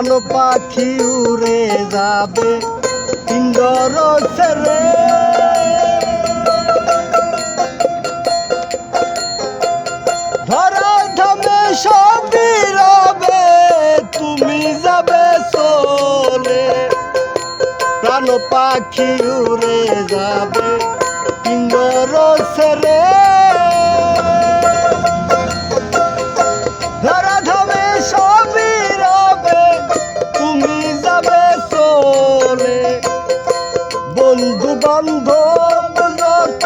প্রাণ পাখি উড়ে যাবে, ইন্দর ছেড়ে। ধরা ধমে সবই রবে, তুমি যাবে চলে। প্রাণ পাখি উড়ে যাবে বান্ধব যত,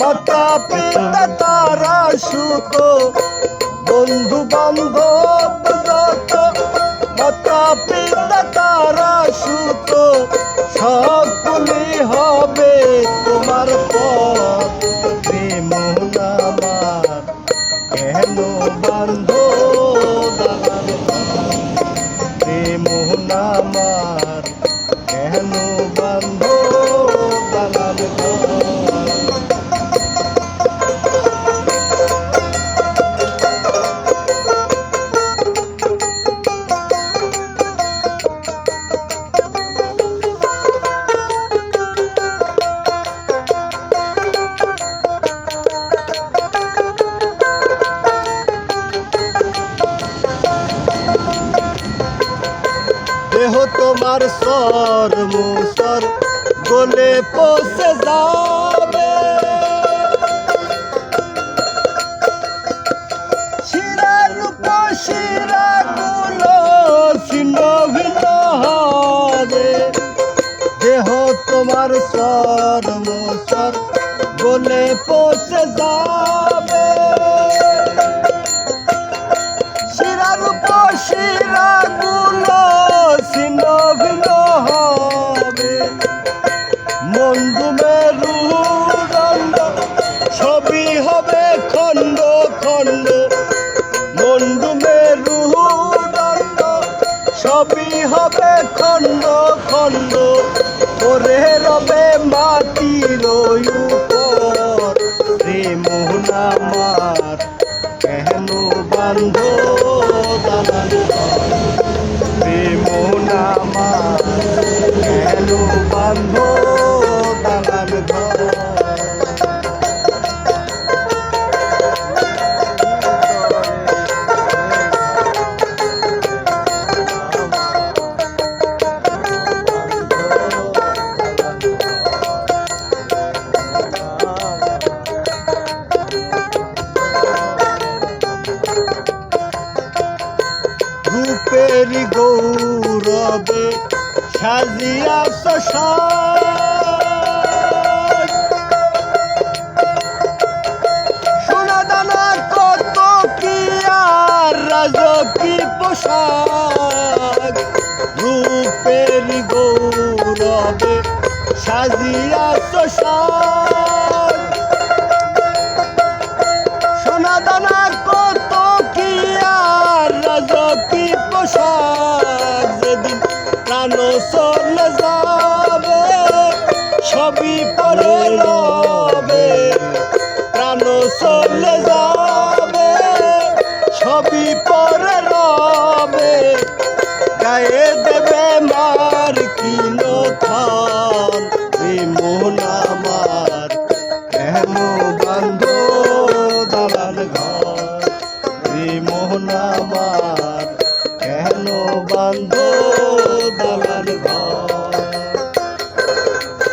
মাতা পিতা তারা সুত বন্ধু বান্ধব যত, মাতা পিতা তারা সুত সকলে হবে তোমার পথ। তোমার সর মুসর গলে পচে যাবে। শিরার উপরগুলো ছিন্ন দেহ তোমার সর মুসর গলে পচে যাবে। ছবি হবে খণ্ড খণ্ড ওরে রবে মাটির উপর। রে মোহন আমার কেন বান্ধ রূপের গৌরবে সাজিয়া শশাক সোনা দানা কত কি আর রাজকি পোশাক। রূপের গৌরবে সাজিয়া শশাক সোনা দানা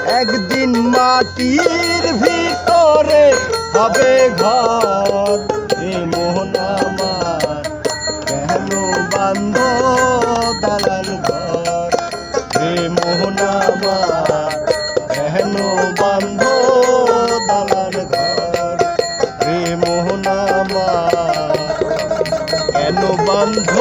একদিন মাটির ভিতরে হবে ঘর। মোহন আমার, কেন বান্ধ দালাল ঘর? এ মোহন আমার, কেন বান্ধ দালাল ঘর? এ মোহন আমার, কেন বান্ধ